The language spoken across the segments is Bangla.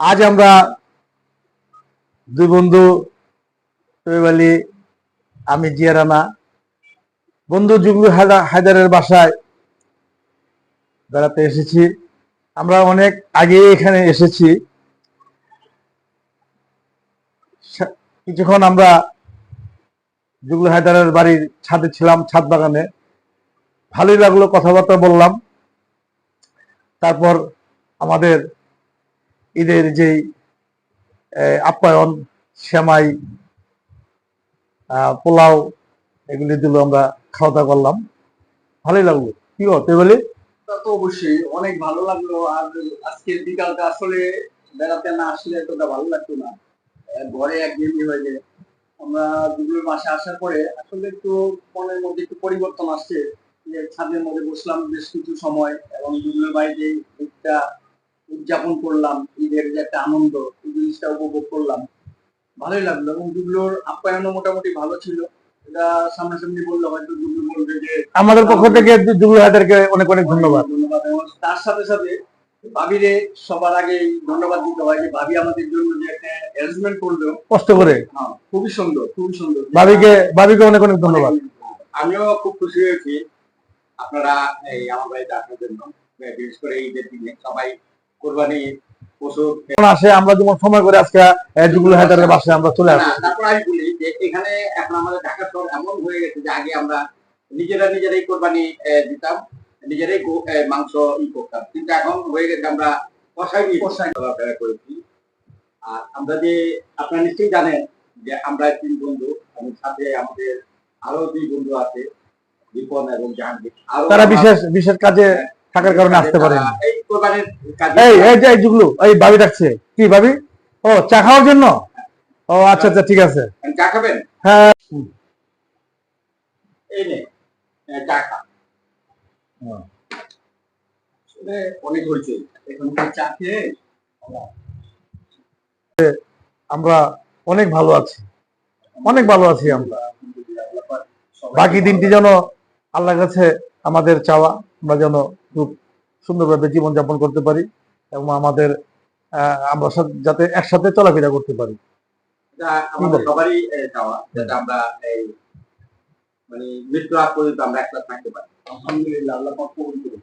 আজ আমরা দুই বন্ধু তৈব আমি জিয়া রানা, বন্ধু জুগলু হায়দা- হায়দারের বাসায় বেড়াতে এসেছি। আমরা অনেক আগে এখানে এসেছি। কিছুক্ষণ আমরা জুগলু হায়দারের বাড়ির ছাদে ছিলাম, ছাদ বাগানে। ভালোই লাগল কথাবার্তা বললাম। তারপর আমাদের ঈদের আহ, আপ্যায়ন আহ, পোলাও এগুলি দিল আমরা খাওয়া দাওয়া করলাম। ভালোই লাগল। কি তুই বলি তা অবশ্যই। অনেক ভালো লাগল। আর বিকালটা আসলে বেড়াতে না আসলে এতটা ভালো লাগতো না। ঘরে একঘেয়েমি হয়ে যায়। আমরা দুপুরের মাসে আসার পরে আসলে একটু মনের মধ্যে একটু পরিবর্তন আসছে। যে ছাদের মধ্যে বসলাম বেশ কিছু সময় এবং দুপুরের বাড়িতে ঈদটা উদযাপন করলাম ঈদের যে একটা আনন্দ এই জিনিসটা উপভোগ করলাম। ভালোই লাগল এবং দুগুলোর আপ্যায়নও মোটামুটি ভালো ছিল। এটা সামনাসামনি বললে হয়তো দুগুলো বলবে যে আমাদের পক্ষ থেকে জুগলু হায়দারকে অনেক অনেক ধন্যবাদ। ধন্যবাদ এবং তার সাথে সাথে ভাবিরে সবার আগে ধন্যবাদ দিতে হয় যে ভাবি আমাদের জন্য যে একটা অ্যারেঞ্জমেন্ট করল। কষ্ট করে। হ্যাঁ, খুবই সুন্দর খুবই সুন্দর। ভাবিকে ভাবিকে অনেক অনেক ধন্যবাদ। আমিও খুব খুশি হয়েছি। আপনারা এই আমার বাড়িতে আসার জন্য। বিশেষ করে ঈদের দিনে সবাই কোরবানি আসে আমরা যেমন সময় করে আজকে আহ, হায়দারের বাসায় আমরা চলে আসি তারপর আমি বলি যে এখানে এখন আমাদের ঢাকা শহর এমন হয়ে গেছে যে আগে আমরা নিজেরা নিজেরাই কোরবানি দিতাম নিজেরাই মাংস ই করতাম। কিন্তু এখন হয়ে গেছে আমরা কষাই কষাই। চলাফেরা করেছি। আর আমরা যে আপনারা নিশ্চয়ই জানেন যে আমরা তিন বন্ধু এবং সাথে আমাদের আরও দুই বন্ধু আছে দীপন এবং জাহাঙ্গীর। তারা বিশেষ বিশেষ কাজে থাকার কারণে আসতে পারেন। কোরবানির কাজে এই এই যে এই ভাবি ডাকছে। কি ভাবি? ও চা খাওয়ার জন্য? ও আচ্ছা আচ্ছা ঠিক আছে। চা খাবেন? হ্যাঁ। এই নে চা খা। অনেক হয়েছে এখন চা খেয়ে আমরা অনেক ভালো আছি। অনেক ভালো আছি আমরা। বাকি দিনটি যেন আল্লাহর কাছে আমাদের চাওয়া আমরা যেন খুব সুন্দরভাবে জীবনযাপন করতে পারি এবং আমাদের আমরা যাতে একসাথে চলাফেরা করতে পারি। আমাদের সবারই চাওয়া যাতে আমরা এই মানে মৃত্যু আগ পর্যন্ত আমরা একসাথে থাকতে পারি। আলহামদুলিল্লাহ আল্লাহ কবুল করুন।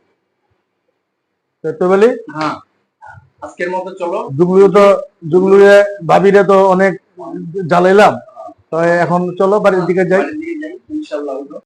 তো তো বলি হ্যাঁ আজকের মতো চলো। জুগলু তো ভাবিরে তো অনেক জ্বালাইলাম তো এখন চলো বাড়ির দিকে যাই। বাড়ির দিকে যাই ইনশাআল্লাহ